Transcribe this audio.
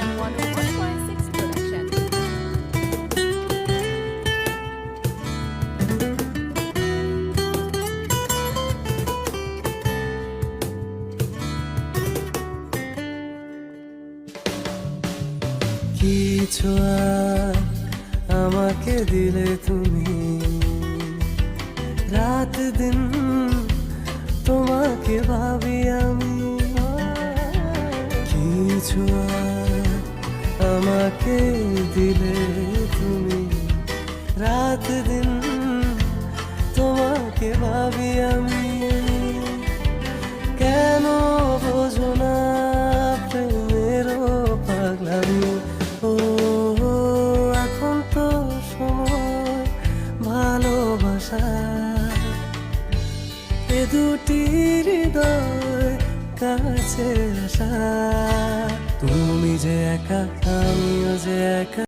FM 101.6 production. কিছু আর আমাকে দিলে তুমি রাত দিন তোমাকে ভাবি আমি কিছু আর আমাকে দিলে তুমি রাত দিন তোমাকে ভাবি আমি। কেন বোঝো না প্রেমেরও পাগলামি? ও, এখন তো সময় ভালোবাসা। এ দুটি হৃদয় কাছে আসা। তুমি যে একা আমিও যে একা।